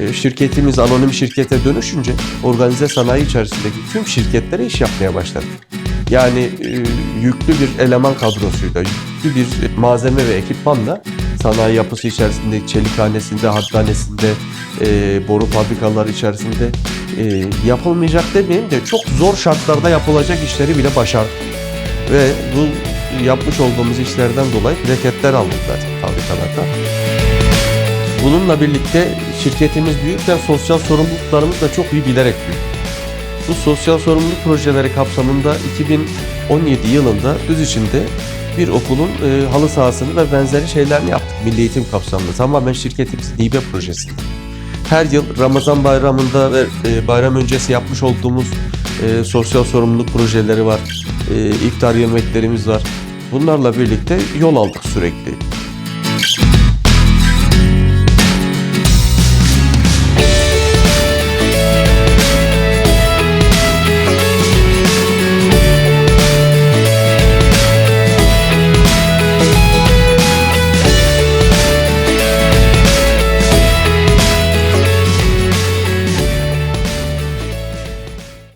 e, şirketimiz anonim şirkete dönüşünce organize sanayi içerisindeki tüm şirketlere iş yapmaya başladık. Yani e, yüklü bir eleman kadrosuyla, yüklü bir malzeme ve ekipmanla sanayi yapısı içerisinde, çelikhanesinde, hathanesinde, e, boru fabrikaları içerisinde yapılmayacak demeyeyim de çok zor şartlarda yapılacak işleri bile başardık. Ve bu yapmış olduğumuz işlerden dolayı plaketler aldık zaten fabrikalarda. Bununla birlikte şirketimiz büyürken sosyal sorumluluklarımızı da çok iyi bilerek büyüdük. Bu sosyal sorumluluk projeleri kapsamında 2017 yılında Düz içinde bir okulun e, halı sahasını ve benzeri şeylerini yaptık milli eğitim kapsamında. Tamamen şirketimiz Nibe projesi. Her yıl Ramazan bayramında ve e, bayram öncesi yapmış olduğumuz e, sosyal sorumluluk projeleri var. E, iftar yemeklerimiz var. Bunlarla birlikte yol aldık sürekli.